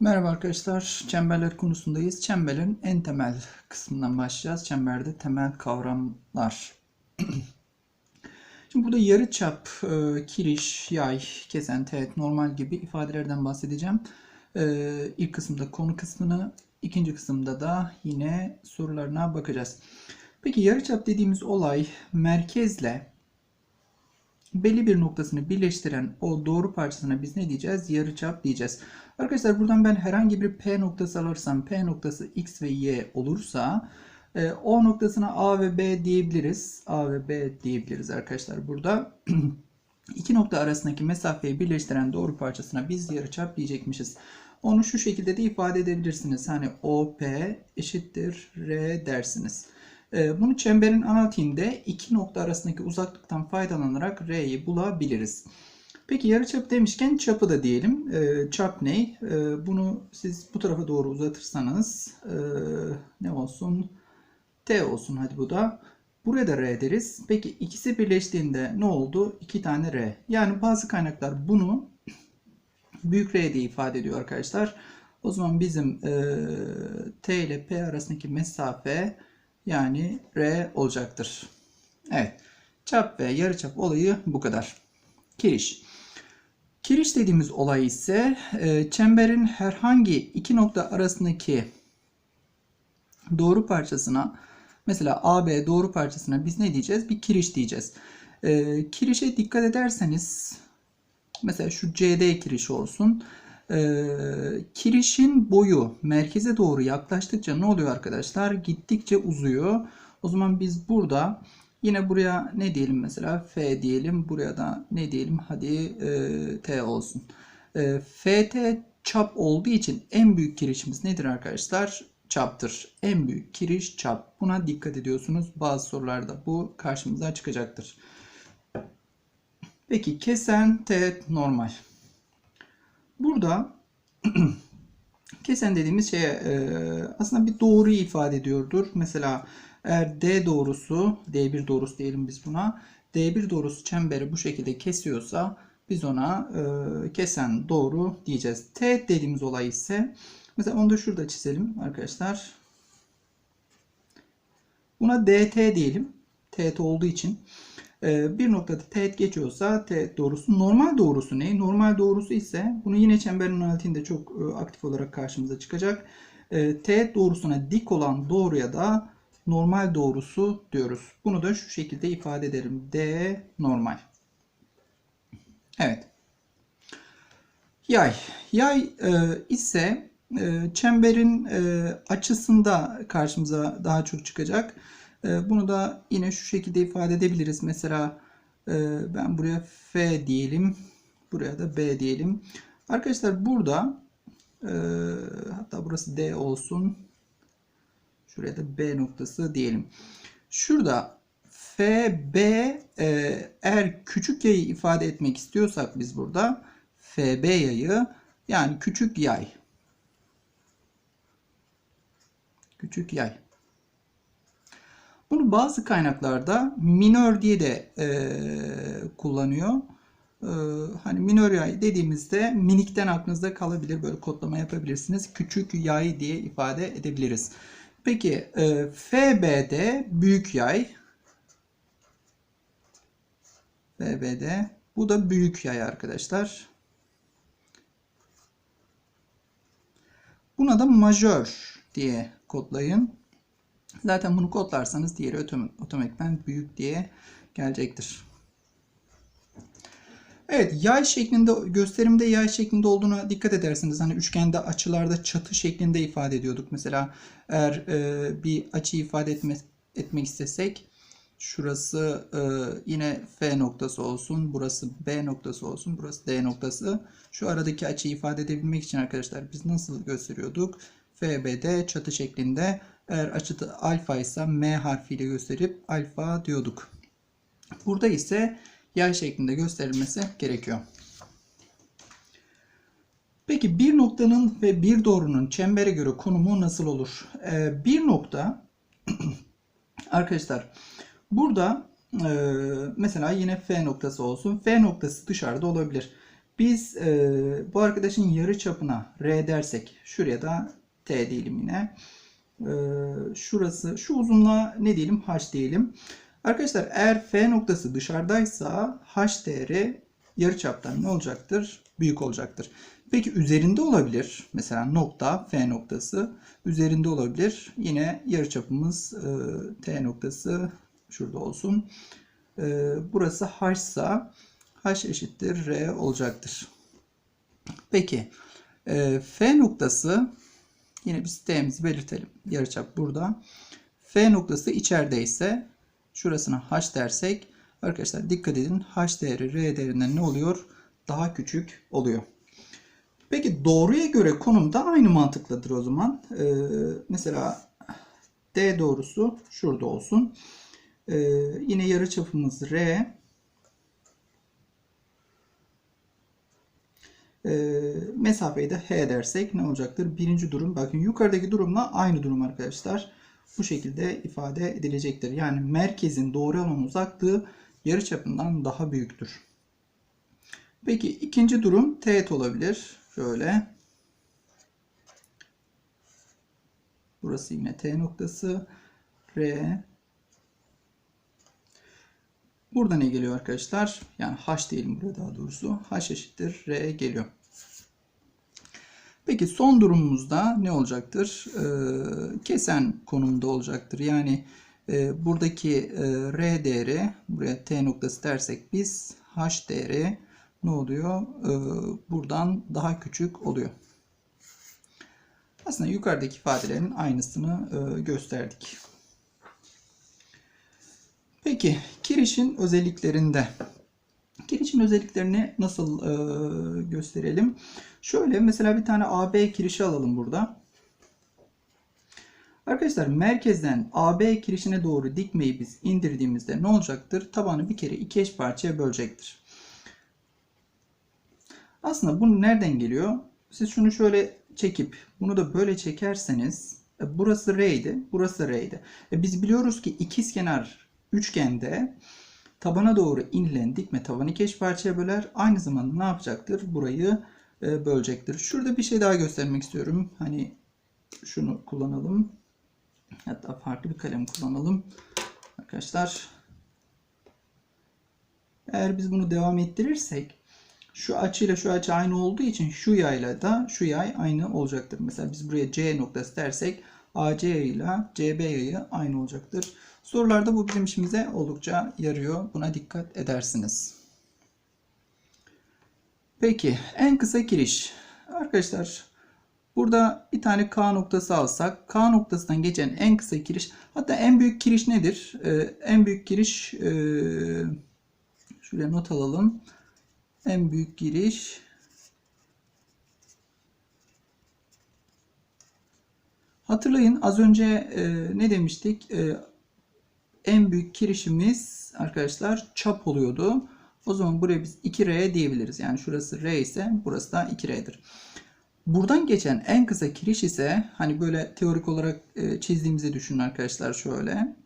Merhaba arkadaşlar, çemberler konusundayız. Çemberin en temel kısmından başlayacağız. Çemberde temel kavramlar. Şimdi burada yarıçap, e, kiriş, yay, kesen, teğet, normal gibi ifadelerden bahsedeceğim. E, İlk kısımda konu kısmını, ikinci kısımda da yine sorularına bakacağız. Peki yarıçap dediğimiz olay merkezle belli bir noktasını birleştiren o doğru parçasına biz ne diyeceğiz? Yarıçap diyeceğiz. Arkadaşlar buradan ben herhangi bir P noktası alırsam P noktası X ve Y olursa e, O noktasına A ve B diyebiliriz. A ve B diyebiliriz arkadaşlar burada. iki nokta arasındaki mesafeyi birleştiren doğru parçasına biz yarıçap diyecekmişiz. Onu şu şekilde de ifade edebilirsiniz. Hani OP eşittir R dersiniz. E, bunu çemberin analitiğinde iki nokta arasındaki uzaklıktan faydalanarak R'yi bulabiliriz. Peki yarıçap demişken çapı da diyelim. E, çap ne? E, bunu siz bu tarafa doğru uzatırsanız e, ne olsun? T olsun hadi bu da. Buraya da R deriz. Peki ikisi birleştiğinde ne oldu? İki tane R. Yani bazı kaynaklar bunu büyük R diye ifade ediyor arkadaşlar. O zaman bizim e, T ile P arasındaki mesafe yani R olacaktır. Evet. Çap ve yarıçap olayı bu kadar. Kiriş. Kiriş dediğimiz olay ise e, çemberin herhangi iki nokta arasındaki doğru parçasına mesela AB doğru parçasına biz ne diyeceğiz? Bir kiriş diyeceğiz. E, kirişe dikkat ederseniz mesela şu CD kirişi olsun. E, kirişin boyu merkeze doğru yaklaştıkça ne oluyor arkadaşlar? Gittikçe uzuyor. O zaman biz burada Yine buraya ne diyelim mesela F diyelim. Buraya da ne diyelim hadi e, T olsun. E, FT çap olduğu için en büyük kirişimiz nedir arkadaşlar? Çaptır. En büyük kiriş çap. Buna dikkat ediyorsunuz. Bazı sorularda bu karşımıza çıkacaktır. Peki kesen teğet normal. Burada kesen dediğimiz şey e, aslında bir doğruyu ifade ediyordur. Mesela eğer D doğrusu, D1 doğrusu diyelim biz buna. D1 doğrusu çemberi bu şekilde kesiyorsa biz ona e, kesen doğru diyeceğiz. T dediğimiz olay ise mesela onu da şurada çizelim arkadaşlar. Buna DT diyelim. Teğet olduğu için. E, bir noktada teğet geçiyorsa teğet doğrusu. Normal doğrusu ne? Normal doğrusu ise bunu yine çemberin analitiğinde çok e, aktif olarak karşımıza çıkacak. E, teğet doğrusuna dik olan doğruya da normal doğrusu diyoruz. Bunu da şu şekilde ifade edelim. D normal. Evet. Yay. Yay e, ise e, çemberin e, açısında karşımıza daha çok çıkacak. E, bunu da yine şu şekilde ifade edebiliriz. Mesela e, ben buraya F diyelim. Buraya da B diyelim. Arkadaşlar burada e, hatta burası D olsun. Şuraya B noktası diyelim. Şurada FB e, eğer küçük yayı ifade etmek istiyorsak biz burada FB yayı yani küçük yay. Küçük yay. Bunu bazı kaynaklarda minör diye de e, kullanıyor. E, hani minör yay dediğimizde minikten aklınızda kalabilir. Böyle kodlama yapabilirsiniz. Küçük yay diye ifade edebiliriz. Peki e, FBD büyük yay. FBD. Bu da büyük yay arkadaşlar. Buna da majör diye kodlayın. Zaten bunu kodlarsanız diğeri otomatikman büyük diye gelecektir. Evet yay şeklinde gösterimde yay şeklinde olduğuna dikkat edersiniz. Hani üçgende açılarda çatı şeklinde ifade ediyorduk. Mesela eğer e, bir açı ifade etme, etmek istesek şurası e, yine F noktası olsun. Burası B noktası olsun. Burası D noktası. Şu aradaki açıyı ifade edebilmek için arkadaşlar biz nasıl gösteriyorduk? FBD çatı şeklinde eğer açı alfa ise M harfiyle gösterip alfa diyorduk. Burada ise yay şeklinde gösterilmesi gerekiyor. Peki bir noktanın ve bir doğrunun çembere göre konumu nasıl olur? Ee, bir nokta arkadaşlar burada e, mesela yine F noktası olsun. F noktası dışarıda olabilir. Biz e, bu arkadaşın yarı çapına R dersek şuraya da T diyelim yine. E, şurası şu uzunluğa ne diyelim? H diyelim. Arkadaşlar eğer F noktası dışarıdaysa H değeri yarıçaptan ne olacaktır? Büyük olacaktır. Peki üzerinde olabilir. Mesela nokta F noktası üzerinde olabilir. Yine yarıçapımız e, T noktası şurada olsun. E, burası H ise H eşittir R olacaktır. Peki e, F noktası yine biz T'mizi belirtelim. Yarıçap burada. F noktası içerideyse şurasına H dersek arkadaşlar dikkat edin H değeri R değerinden ne oluyor? Daha küçük oluyor. Peki doğruya göre konum da aynı mantıkladır o zaman. Ee, mesela D doğrusu şurada olsun. Ee, yine yarıçapımız R. Ee, mesafeyi de H dersek ne olacaktır? Birinci durum. Bakın yukarıdaki durumla aynı durum arkadaşlar. Bu şekilde ifade edilecektir. Yani merkezin doğru olan uzaklığı yarıçapından daha büyüktür. Peki ikinci durum teğet olabilir. Şöyle. Burası yine T noktası. R. Burada ne geliyor arkadaşlar? Yani H diyelim burada daha doğrusu. H eşittir R geliyor. Peki son durumumuzda ne olacaktır? Ee, kesen konumda olacaktır. Yani e, buradaki e, R değeri buraya T noktası dersek biz H değeri ne oluyor? Ee, buradan daha küçük oluyor. Aslında yukarıdaki ifadelerin aynısını e, gösterdik. Peki kirişin özelliklerinde kirişin özelliklerini nasıl e, gösterelim? Şöyle mesela bir tane AB kirişi alalım burada. Arkadaşlar merkezden AB kirişine doğru dikmeyi biz indirdiğimizde ne olacaktır? Tabanı bir kere iki eş parçaya bölecektir. Aslında bu nereden geliyor? Siz şunu şöyle çekip bunu da böyle çekerseniz e, burası R'ydi, burası R'ydi. E biz biliyoruz ki ikizkenar üçgende tabana doğru inilen dikme tabanı iki eş parçaya böler. Aynı zamanda ne yapacaktır? Burayı bölecektir. Şurada bir şey daha göstermek istiyorum. Hani şunu kullanalım. Hatta farklı bir kalem kullanalım. Arkadaşlar eğer biz bunu devam ettirirsek şu açıyla şu açı aynı olduğu için şu yayla da şu yay aynı olacaktır. Mesela biz buraya C noktası dersek AC yayıyla CB yayı aynı olacaktır. Sorularda bu bizim işimize oldukça yarıyor. Buna dikkat edersiniz. Peki en kısa kiriş. Arkadaşlar burada bir tane K noktası alsak K noktasından geçen en kısa kiriş hatta en büyük kiriş nedir? Ee, en büyük kiriş e, şuraya not alalım. En büyük giriş Hatırlayın az önce e, ne demiştik? E, en büyük kirişimiz arkadaşlar çap oluyordu. O zaman buraya biz 2R diyebiliriz. Yani şurası R ise burası da 2R'dir. Buradan geçen en kısa kiriş ise hani böyle teorik olarak e, çizdiğimizi düşünün arkadaşlar şöyle.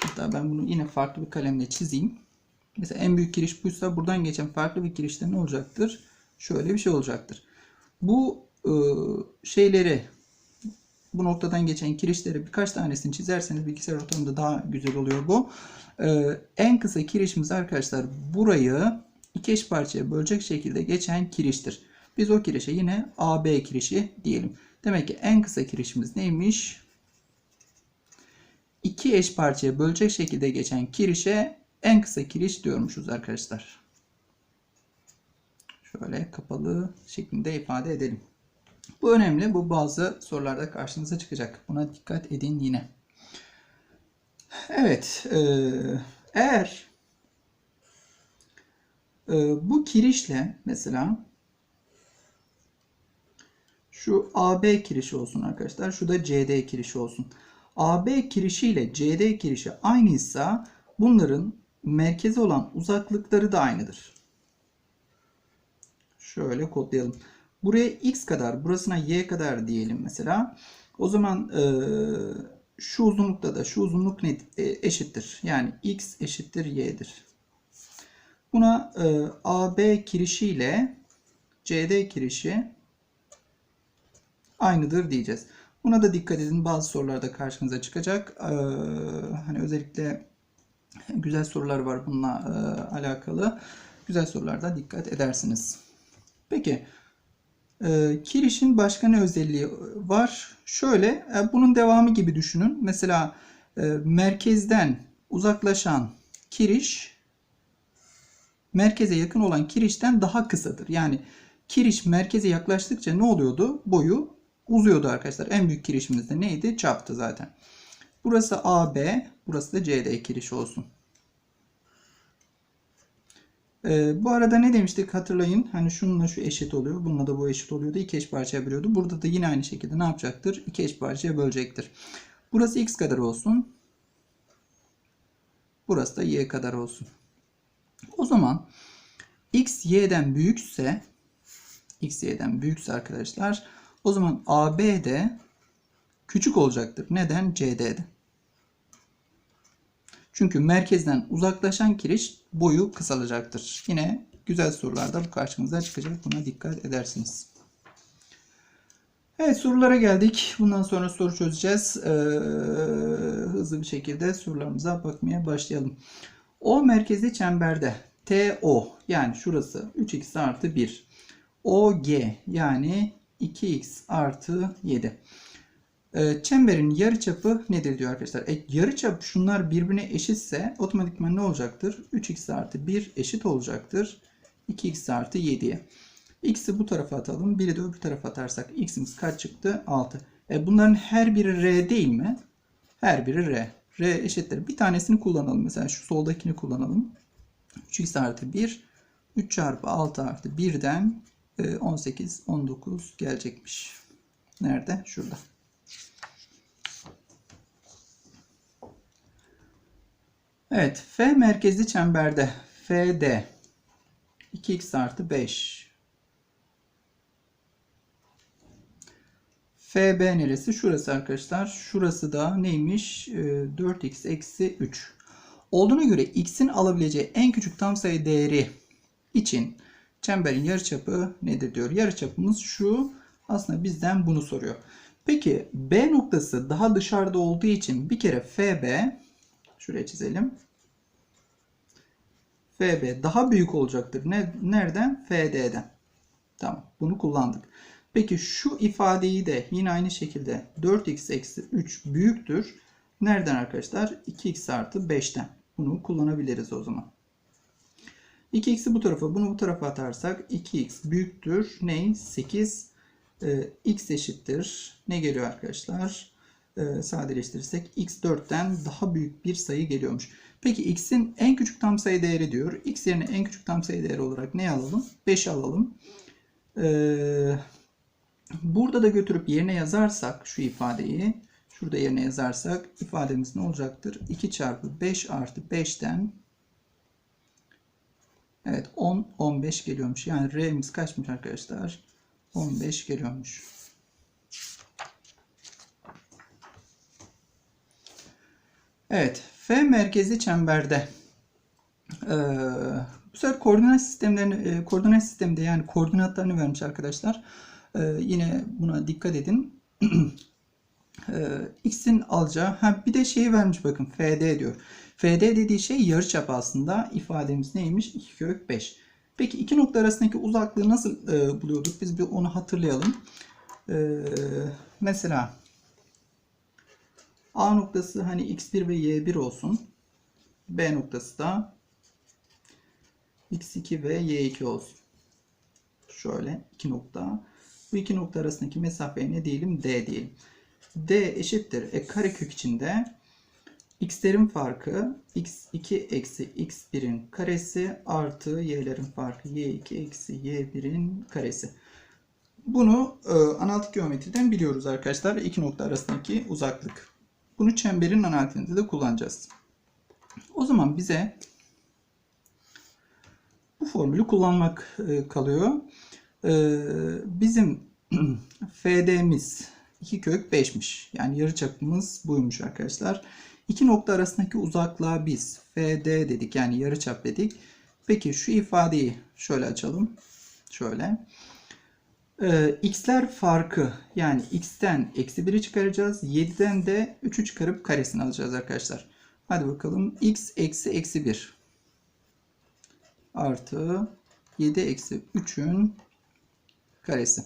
Hatta ben bunu yine farklı bir kalemle çizeyim. Mesela en büyük giriş buysa buradan geçen farklı bir girişte ne olacaktır? Şöyle bir şey olacaktır. Bu e, şeyleri bu noktadan geçen kirişleri birkaç tanesini çizerseniz bilgisayar ortamında daha güzel oluyor bu. E, en kısa kirişimiz arkadaşlar burayı iki eş parçaya bölecek şekilde geçen kiriştir. Biz o kirişe yine AB kirişi diyelim. Demek ki en kısa kirişimiz neymiş? İki eş parçaya bölecek şekilde geçen kirişe en kısa kiriş diyormuşuz arkadaşlar. Şöyle kapalı şeklinde ifade edelim. Bu önemli. Bu bazı sorularda karşınıza çıkacak. Buna dikkat edin yine. Evet. E, eğer e, bu kirişle mesela şu AB kirişi olsun arkadaşlar. Şu da CD kirişi olsun. AB kirişi ile CD kirişi aynıysa bunların merkezi olan uzaklıkları da aynıdır. Şöyle kodlayalım. Buraya x kadar, burasına y kadar diyelim mesela. O zaman e, şu uzunlukta da şu uzunluk net e, eşittir. Yani x eşittir y'dir. Buna e, AB kirişi ile CD kirişi aynıdır diyeceğiz. Buna da dikkat edin. Bazı sorularda karşınıza çıkacak. Ee, hani özellikle güzel sorular var bununla e, alakalı. Güzel sorularda dikkat edersiniz. Peki e, başka ne özelliği var? Şöyle e, bunun devamı gibi düşünün. Mesela e, merkezden uzaklaşan kiriş merkeze yakın olan kirişten daha kısadır. Yani kiriş merkeze yaklaştıkça ne oluyordu? Boyu uzuyordu arkadaşlar. En büyük kirişimiz de neydi? Çaptı zaten. Burası AB, burası da CD kiriş olsun. Ee, bu arada ne demiştik hatırlayın. Hani şununla şu eşit oluyor. Bununla da bu eşit oluyordu. İki eş parçaya bölüyordu. Burada da yine aynı şekilde ne yapacaktır? İki eş parçaya bölecektir. Burası x kadar olsun. Burası da y kadar olsun. O zaman x y'den büyükse x y'den büyükse arkadaşlar o zaman AB de küçük olacaktır. Neden? CD'den. Çünkü merkezden uzaklaşan kiriş boyu kısalacaktır. Yine güzel sorularda bu karşımıza çıkacak. Buna dikkat edersiniz. Evet sorulara geldik. Bundan sonra soru çözeceğiz. Ee, hızlı bir şekilde sorularımıza bakmaya başlayalım. O merkezi çemberde TO yani şurası 3x artı 1. OG yani 2x artı 7. Ee, çemberin yarıçapı nedir diyor arkadaşlar. E, yarıçap şunlar birbirine eşitse otomatikman ne olacaktır? 3x artı 1 eşit olacaktır. 2x artı 7'ye. X'i bu tarafa atalım. 1'i de öbür tarafa atarsak x'imiz kaç çıktı? 6. E, bunların her biri r değil mi? Her biri r. r eşittir. Bir tanesini kullanalım. Mesela şu soldakini kullanalım. 3x artı 1 3 çarpı 6 artı 1'den 18, 19 gelecekmiş. Nerede? Şurada. Evet. F merkezli çemberde FD 2x artı 5 FB neresi? Şurası arkadaşlar. Şurası da neymiş? 4x eksi 3. Olduğuna göre x'in alabileceği en küçük tam sayı değeri için çemberin yarıçapı nedir diyor. Yarıçapımız şu. Aslında bizden bunu soruyor. Peki B noktası daha dışarıda olduğu için bir kere FB şuraya çizelim. FB daha büyük olacaktır. Ne, nereden? FD'den. Tamam. Bunu kullandık. Peki şu ifadeyi de yine aynı şekilde 4x eksi 3 büyüktür. Nereden arkadaşlar? 2x artı 5'ten. Bunu kullanabiliriz o zaman. 2x'i bu tarafa bunu bu tarafa atarsak 2x büyüktür. Ne? 8 e, x eşittir. Ne geliyor arkadaşlar? E, sadeleştirirsek x 4'ten daha büyük bir sayı geliyormuş. Peki x'in en küçük tam sayı değeri diyor. x yerine en küçük tam sayı değeri olarak ne alalım? 5 alalım. Ee, burada da götürüp yerine yazarsak şu ifadeyi şurada yerine yazarsak ifademiz ne olacaktır? 2 çarpı 5 artı 5'ten evet 10 15 geliyormuş. Yani r'miz kaçmış arkadaşlar? 15 geliyormuş. Evet. F merkezi çemberde. Ee, bu sefer koordinat sistemlerini, e, koordinat sisteminde yani koordinatlarını vermiş arkadaşlar. Ee, yine buna dikkat edin. ee, X'in alacağı, ha bir de şeyi vermiş bakın FD diyor. FD dediği şey yarıçap aslında. ifademiz neymiş? 2 kök 5. Peki iki nokta arasındaki uzaklığı nasıl e, buluyorduk? Biz bir onu hatırlayalım. Ee, mesela A noktası hani x1 ve y1 olsun. B noktası da x2 ve y2 olsun. Şöyle iki nokta. Bu iki nokta arasındaki mesafeye ne diyelim? D diyelim. D eşittir. E karekök içinde x'lerin farkı x2 eksi x1'in karesi artı y'lerin farkı y2 eksi y1'in karesi. Bunu e, analitik geometriden biliyoruz arkadaşlar. İki nokta arasındaki uzaklık. Bunu çemberin analitinde de kullanacağız. O zaman bize bu formülü kullanmak e, kalıyor. E, bizim FD'miz 2 kök 5'miş. Yani yarıçapımız buymuş arkadaşlar. İki nokta arasındaki uzaklığa biz FD dedik. Yani yarıçap dedik. Peki şu ifadeyi şöyle açalım. Şöyle. Ee, x'ler farkı yani x'ten eksi 1'i çıkaracağız. 7'den de 3'ü çıkarıp karesini alacağız arkadaşlar. Hadi bakalım x eksi eksi 1 artı 7 eksi 3'ün karesi.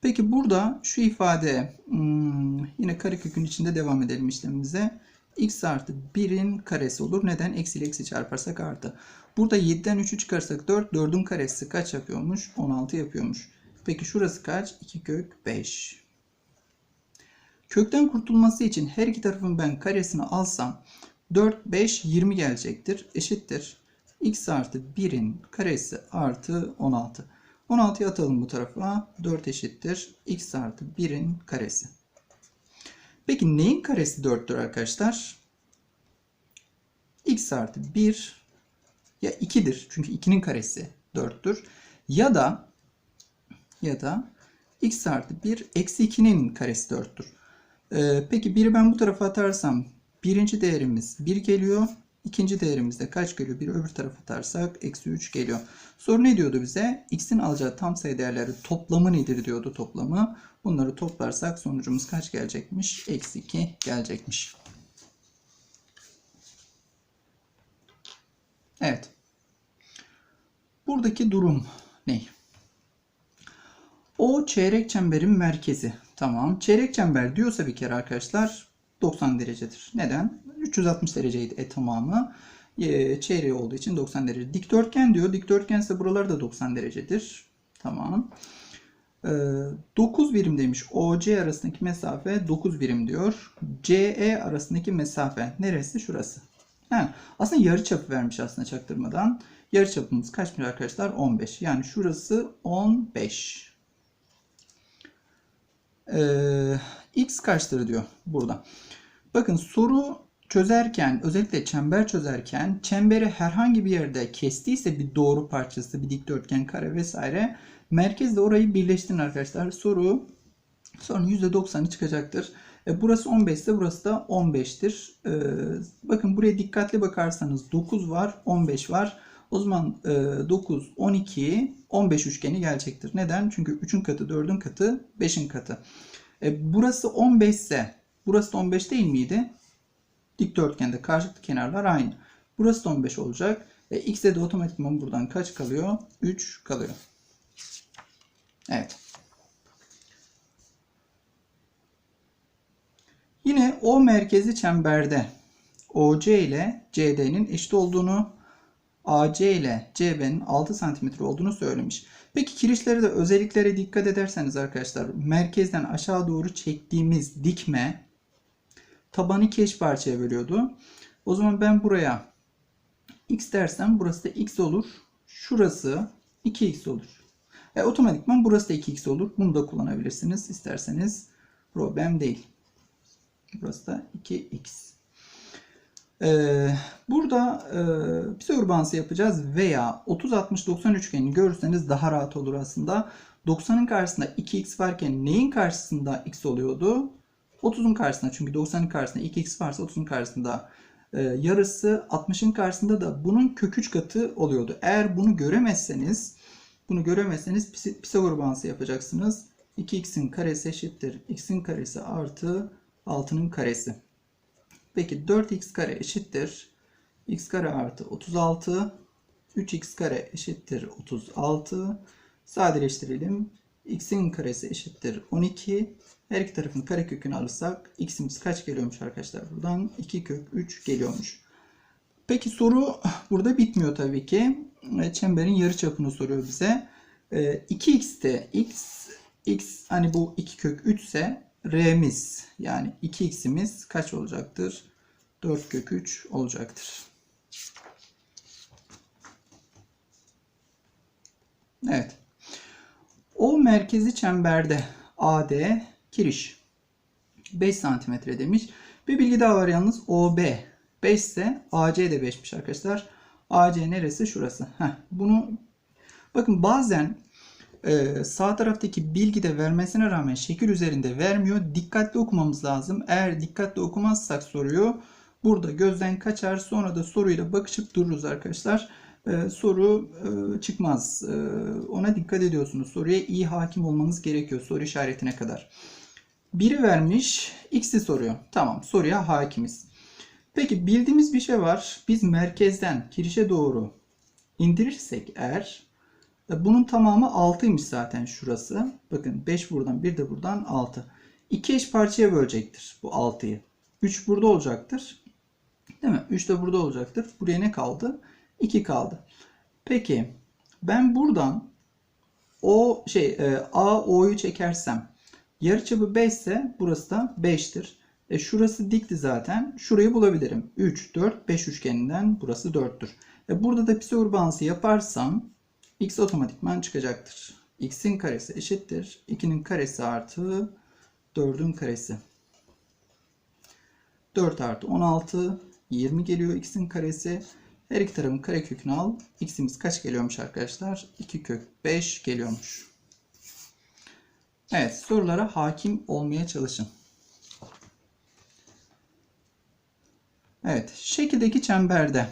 Peki burada şu ifade hmm, yine karekökün içinde devam edelim işlemimize. X artı 1'in karesi olur. Neden? Eksi ile eksi çarparsak artı. Burada 7'den 3'ü çıkarsak 4. 4'ün karesi kaç yapıyormuş? 16 yapıyormuş. Peki şurası kaç? 2 kök 5. Kökten kurtulması için her iki tarafın ben karesini alsam 4, 5, 20 gelecektir. Eşittir. x artı 1'in karesi artı 16. 16'yı atalım bu tarafa. 4 eşittir. x artı 1'in karesi. Peki neyin karesi 4'tür arkadaşlar? x artı 1 ya 2'dir. Çünkü 2'nin karesi 4'tür. Ya da ya da x artı 1 eksi 2'nin karesi 4'tür. Ee, peki 1'i ben bu tarafa atarsam birinci değerimiz 1 geliyor. İkinci değerimiz de kaç geliyor? Bir öbür tarafa atarsak eksi 3 geliyor. Soru ne diyordu bize? X'in alacağı tam sayı değerleri toplamı nedir diyordu toplamı. Bunları toplarsak sonucumuz kaç gelecekmiş? Eksi 2 gelecekmiş. Evet. Buradaki durum ne? O çeyrek çemberin merkezi. Tamam. Çeyrek çember diyorsa bir kere arkadaşlar 90 derecedir. Neden? 360 dereceydi e tamamı. E, çeyreği olduğu için 90 derece. Dikdörtgen diyor. Dikdörtgen ise buralar da 90 derecedir. Tamam. E, 9 birim demiş. OC arasındaki mesafe 9 birim diyor. CE arasındaki mesafe neresi? Şurası. Ha, aslında yarı çapı vermiş aslında çaktırmadan. Yarı çapımız kaçmış arkadaşlar? 15. Yani şurası 15. Ee, x kaçtır diyor burada. Bakın soru çözerken özellikle çember çözerken çemberi herhangi bir yerde kestiyse bir doğru parçası, bir dikdörtgen, kare vesaire merkezle orayı birleştirin arkadaşlar. Soru sorunun %90'ı çıkacaktır. E, burası 15 ise burası da 15'tir. E, bakın buraya dikkatli bakarsanız 9 var, 15 var. O zaman e, 9, 12, 15 üçgeni gelecektir. Neden? Çünkü 3'ün katı 4'ün katı 5'in katı. E, burası 15 ise burası da 15 değil miydi? Dikdörtgende karşılıklı kenarlar aynı. Burası da 15 olacak. E, x'e de otomatikman buradan kaç kalıyor? 3 kalıyor. Evet. Yine O merkezi çemberde OC ile CD'nin eşit olduğunu, AC ile CB'nin 6 cm olduğunu söylemiş. Peki kirişlere de özelliklere dikkat ederseniz arkadaşlar merkezden aşağı doğru çektiğimiz dikme tabanı iki eş parçaya bölüyordu. O zaman ben buraya x dersem burası da x olur. Şurası 2x olur. E, otomatikman burası da 2x olur. Bunu da kullanabilirsiniz isterseniz. Problem değil. Burası da 2x. Ee, burada e, Pisagor yapacağız veya 30-60-90 üçgenini görürseniz daha rahat olur aslında. 90'ın karşısında 2x varken neyin karşısında x oluyordu? 30'un karşısında çünkü 90'ın karşısında 2x varsa 30'un karşısında e, yarısı 60'ın karşısında da bunun kök 3 katı oluyordu. Eğer bunu göremezseniz bunu göremezseniz Pisagor yapacaksınız. 2x'in karesi eşittir. x'in karesi artı 6'nın karesi. Peki 4x kare eşittir. x kare artı 36. 3x kare eşittir 36. Sadeleştirelim. x'in karesi eşittir 12. Her iki tarafın karekökünü alırsak x'imiz kaç geliyormuş arkadaşlar? Buradan 2 kök 3 geliyormuş. Peki soru burada bitmiyor tabii ki. Çemberin yarı çapını soruyor bize. 2x'te x x hani bu 2 kök 3 ise r'miz yani 2x'imiz kaç olacaktır? 4 kök 3 olacaktır. Evet. O merkezi çemberde AD kiriş 5 santimetre demiş. Bir bilgi daha var yalnız OB 5 ise AC de 5'miş arkadaşlar. AC neresi? Şurası. Heh, bunu bakın bazen e, sağ taraftaki bilgi de vermesine rağmen şekil üzerinde vermiyor. Dikkatli okumamız lazım. Eğer dikkatli okumazsak soruyu burada gözden kaçar. Sonra da soruyla bakışıp dururuz arkadaşlar. e, soru e, çıkmaz. E, ona dikkat ediyorsunuz. Soruya iyi hakim olmanız gerekiyor soru işaretine kadar. Biri vermiş, x'i soruyor. Tamam, soruya hakimiz. Peki bildiğimiz bir şey var. Biz merkezden kirişe doğru indirirsek eğer bunun tamamı 6'ymış zaten şurası. Bakın 5 buradan 1 de buradan 6. 2 eş parçaya bölecektir bu 6'yı. 3 burada olacaktır. Değil mi? 3 de burada olacaktır. Buraya ne kaldı? 2 kaldı. Peki ben buradan o şey e, A O'yu çekersem yarıçapı 5 ise burası da 5'tir. E şurası dikti zaten. Şurayı bulabilirim. 3, 4, 5 üçgeninden burası 4'tür. E burada da Pisagor bağıntısı yaparsam x otomatikman çıkacaktır. x'in karesi eşittir. 2'nin karesi artı 4'ün karesi. 4 artı 16 20 geliyor x'in karesi. Her iki tarafın karekökünü al. x'imiz kaç geliyormuş arkadaşlar? 2 kök 5 geliyormuş. Evet sorulara hakim olmaya çalışın. Evet şekildeki çemberde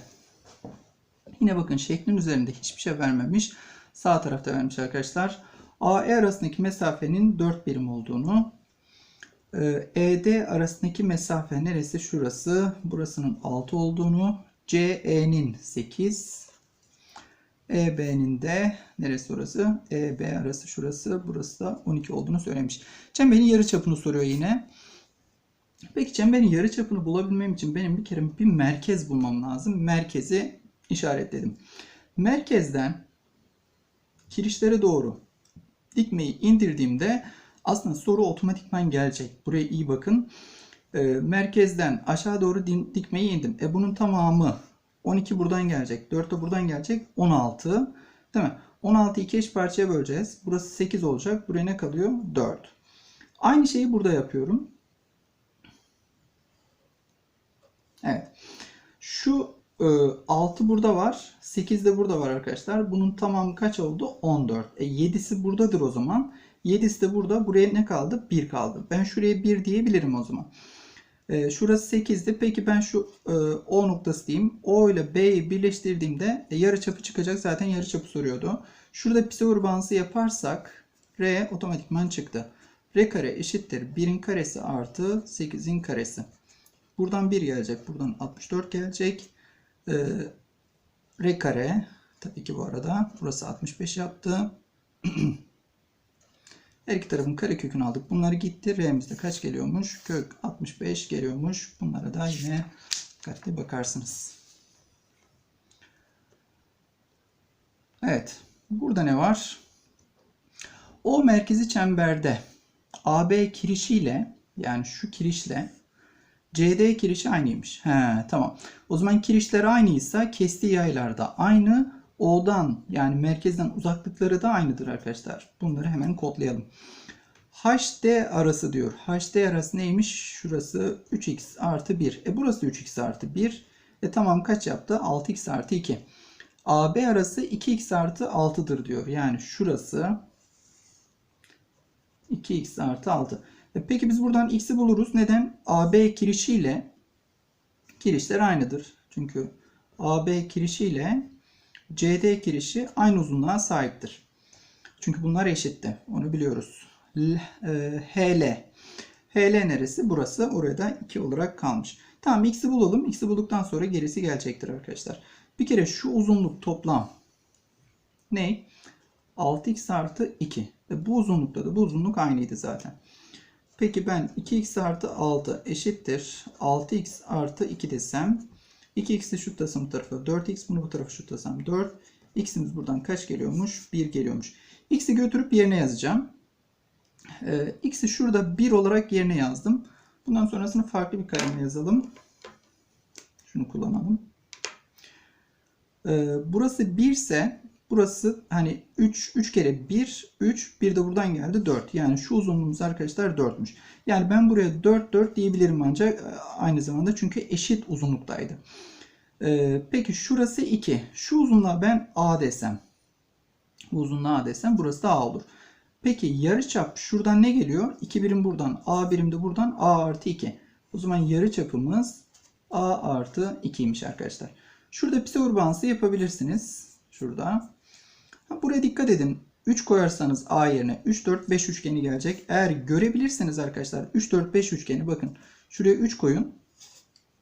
yine bakın şeklin üzerinde hiçbir şey vermemiş. Sağ tarafta vermiş arkadaşlar. AE arasındaki mesafenin 4 birim olduğunu ED arasındaki mesafe neresi? Şurası. Burasının 6 olduğunu. CE'nin 8. EB'nin de neresi orası? EB arası şurası. Burası da 12 olduğunu söylemiş. Çemberin yarıçapını soruyor yine. Peki çemberin yarıçapını bulabilmem için benim bir kere bir merkez bulmam lazım. Merkezi işaretledim. Merkezden kirişlere doğru dikmeyi indirdiğimde aslında soru otomatikman gelecek. Buraya iyi bakın. E, merkezden aşağı doğru dikmeyi indim. E bunun tamamı 12 buradan gelecek. 4 de buradan gelecek. 16. Değil mi? 16 iki eş parçaya böleceğiz. Burası 8 olacak. Buraya ne kalıyor? 4. Aynı şeyi burada yapıyorum. Evet. Şu 6 burada var. 8 de burada var arkadaşlar. Bunun tamamı kaç oldu? 14. E 7'si buradadır o zaman. 7'si de burada. Buraya ne kaldı? 1 kaldı. Ben şuraya 1 diyebilirim o zaman. E, şurası 8'di. Peki ben şu e, O noktası diyeyim. O ile B'yi birleştirdiğimde e, yarıçapı çıkacak. Zaten yarıçapı soruyordu. Şurada Pisagor yaparsak R otomatikman çıktı. R kare eşittir. 1'in karesi artı 8'in karesi. Buradan 1 gelecek. Buradan 64 gelecek. E, R kare tabii ki bu arada burası 65 yaptı. Her iki tarafın karekökünü aldık. Bunları gitti. R'mizde kaç geliyormuş? Kök 65 geliyormuş. Bunlara da yine dikkatli bakarsınız. Evet. Burada ne var? O merkezi çemberde AB kirişiyle yani şu kirişle CD kirişi aynıymış. He, tamam. O zaman kirişler aynıysa kestiği yaylarda aynı. O'dan yani merkezden uzaklıkları da aynıdır arkadaşlar. Bunları hemen kodlayalım. HD arası diyor. HD arası neymiş? Şurası 3x artı 1. E burası 3x artı 1. E tamam kaç yaptı? 6x artı 2. AB arası 2x artı 6'dır diyor. Yani şurası 2x artı 6. E peki biz buradan x'i buluruz. Neden? AB kirişiyle kirişler aynıdır. Çünkü AB kirişiyle CD kirişi aynı uzunluğa sahiptir. Çünkü bunlar eşitti. Onu biliyoruz. E, HL. HL neresi? Burası. Oraya da 2 olarak kalmış. Tamam x'i bulalım. X'i bulduktan sonra gerisi gelecektir arkadaşlar. Bir kere şu uzunluk toplam ne? 6x artı 2. E bu uzunlukta da bu uzunluk aynıydı zaten. Peki ben 2x artı 6 eşittir. 6x artı 2 desem 2x'i şutlasam bu tarafa 4x bunu bu tarafa şutlasam 4. x'imiz buradan kaç geliyormuş? 1 geliyormuş. x'i götürüp yerine yazacağım. Ee, x'i şurada 1 olarak yerine yazdım. Bundan sonrasını farklı bir kalemle yazalım. Şunu kullanalım. Ee, burası 1 ise burası hani 3 3 kere 1 3 bir de buradan geldi 4. Yani şu uzunluğumuz arkadaşlar 4'müş. Yani ben buraya 4 4 diyebilirim ancak e, aynı zamanda çünkü eşit uzunluktaydı. Ee, peki şurası 2. Şu uzunluğa ben A desem. Bu uzunluğa A desem burası da A olur. Peki yarıçap şuradan ne geliyor? 2 birim buradan. A birim de buradan. A artı 2. O zaman yarıçapımız A artı 2'ymiş arkadaşlar. Şurada Pisagor yapabilirsiniz. Şurada. Buraya dikkat edin. 3 koyarsanız A yerine 3, 4, 5 üçgeni gelecek. Eğer görebilirseniz arkadaşlar 3, 4, 5 üçgeni bakın. Şuraya 3 koyun.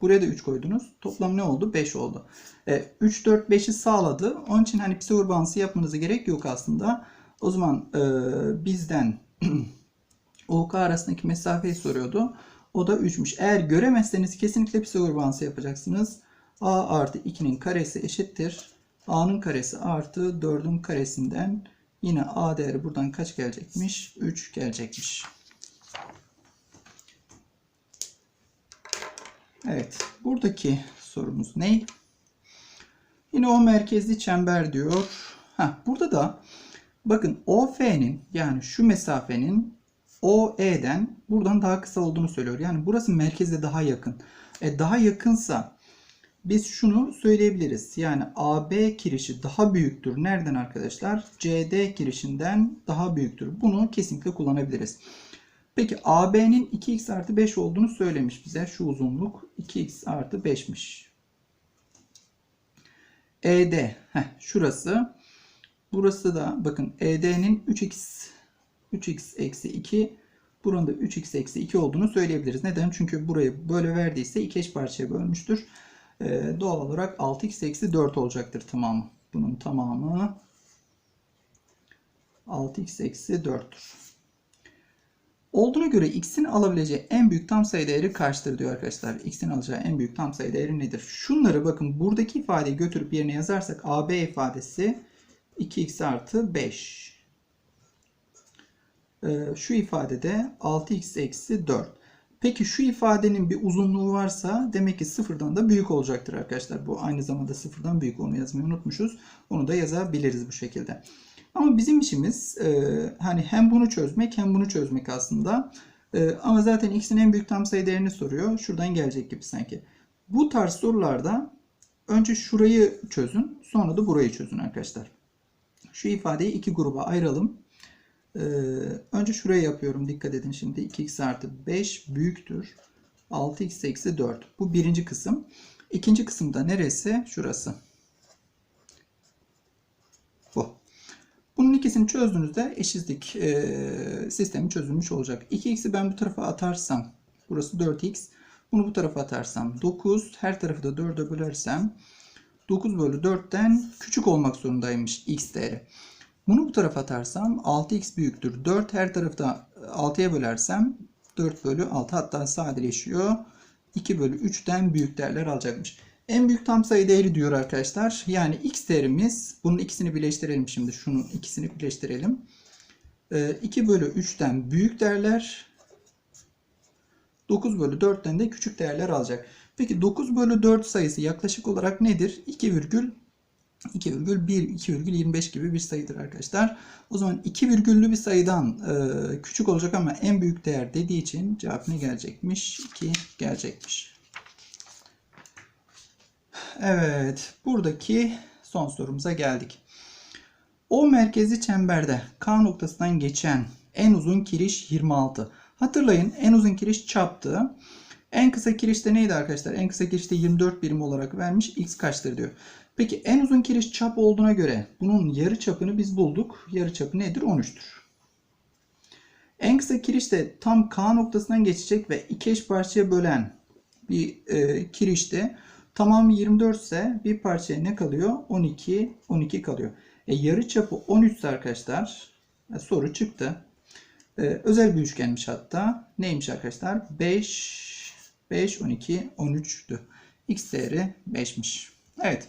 Buraya da 3 koydunuz. Toplam ne oldu? 5 oldu. E, 3, 4, 5'i sağladı. Onun için hani Pisagor yapmanıza gerek yok aslında. O zaman e, bizden OK arasındaki mesafeyi soruyordu. O da 3'müş. Eğer göremezseniz kesinlikle Pisagor yapacaksınız. A artı 2'nin karesi eşittir. A'nın karesi artı 4'ün karesinden yine A değeri buradan kaç gelecekmiş? 3 gelecekmiş. Evet. Buradaki sorumuz ne? Yine o merkezli çember diyor. Heh, burada da bakın OF'nin yani şu mesafenin OE'den buradan daha kısa olduğunu söylüyor. Yani burası merkeze daha yakın. E, daha yakınsa biz şunu söyleyebiliriz. Yani AB kirişi daha büyüktür. Nereden arkadaşlar? CD kirişinden daha büyüktür. Bunu kesinlikle kullanabiliriz. Peki AB'nin 2x artı 5 olduğunu söylemiş bize. Şu uzunluk 2x artı 5'miş. ED. Heh, şurası. Burası da bakın ED'nin 3x 3x eksi 2 buranın da 3x eksi 2 olduğunu söyleyebiliriz. Neden? Çünkü burayı böyle verdiyse iki eş parçaya bölmüştür. Ee, doğal olarak 6x eksi 4 olacaktır tamamı. Bunun tamamı 6x eksi 4'tür. Olduğuna göre x'in alabileceği en büyük tam sayı değeri kaçtır diyor arkadaşlar. x'in alacağı en büyük tam sayı değeri nedir? Şunları bakın buradaki ifadeyi götürüp yerine yazarsak AB ifadesi 2x artı 5. Ee, şu ifadede 6x eksi 4. Peki şu ifadenin bir uzunluğu varsa demek ki sıfırdan da büyük olacaktır arkadaşlar. Bu aynı zamanda sıfırdan büyük onu yazmayı unutmuşuz. Onu da yazabiliriz bu şekilde. Ama bizim işimiz e, hani hem bunu çözmek hem bunu çözmek aslında. E, ama zaten x'in en büyük tam sayı değerini soruyor. Şuradan gelecek gibi sanki. Bu tarz sorularda önce şurayı çözün sonra da burayı çözün arkadaşlar. Şu ifadeyi iki gruba ayıralım. Ee, önce şuraya yapıyorum. Dikkat edin şimdi. 2x artı 5 büyüktür. 6x eksi 4. Bu birinci kısım. İkinci kısımda neresi? Şurası. Bu. Bunun ikisini çözdüğünüzde eşitlik e, sistemi çözülmüş olacak. 2x'i ben bu tarafa atarsam burası 4x. Bunu bu tarafa atarsam 9. Her tarafı da 4'e bölersem 9 bölü 4'ten küçük olmak zorundaymış x değeri. Bunu bu tarafa atarsam 6x büyüktür. 4 her tarafı e, 6'ya bölersem 4 bölü 6 hatta sadeleşiyor. 2 bölü 3'ten büyük değerler alacakmış. En büyük tam sayı değeri diyor arkadaşlar. Yani x değerimiz bunun ikisini birleştirelim şimdi. Şunun ikisini birleştirelim. E, 2 bölü 3'ten büyük değerler 9 bölü 4'ten de küçük değerler alacak. Peki 9 bölü 4 sayısı yaklaşık olarak nedir? 2,4 2,1-2,25 gibi bir sayıdır arkadaşlar. O zaman 2 virgüllü bir sayıdan e, küçük olacak ama en büyük değer dediği için cevap ne gelecekmiş? 2 gelecekmiş. Evet buradaki son sorumuza geldik. O merkezi çemberde K noktasından geçen en uzun kiriş 26. Hatırlayın en uzun kiriş çaptı. En kısa kirişte neydi arkadaşlar? En kısa kirişte 24 birim olarak vermiş. X kaçtır diyor. Peki en uzun kiriş çap olduğuna göre bunun yarı çapını biz bulduk. Yarı çapı nedir? 13'tür. En kısa kiriş de tam K noktasından geçecek ve iki eş parçaya bölen bir e, kirişte tamamı 24 ise bir parçaya ne kalıyor? 12, 12 kalıyor. E, yarı çapı 13 ise arkadaşlar e, soru çıktı. E, özel bir üçgenmiş hatta. Neymiş arkadaşlar? 5, 5, 12, 13'tü. X değeri 5'miş. Evet.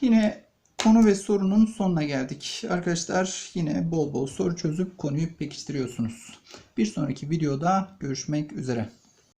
Yine konu ve sorunun sonuna geldik. Arkadaşlar yine bol bol soru çözüp konuyu pekiştiriyorsunuz. Bir sonraki videoda görüşmek üzere.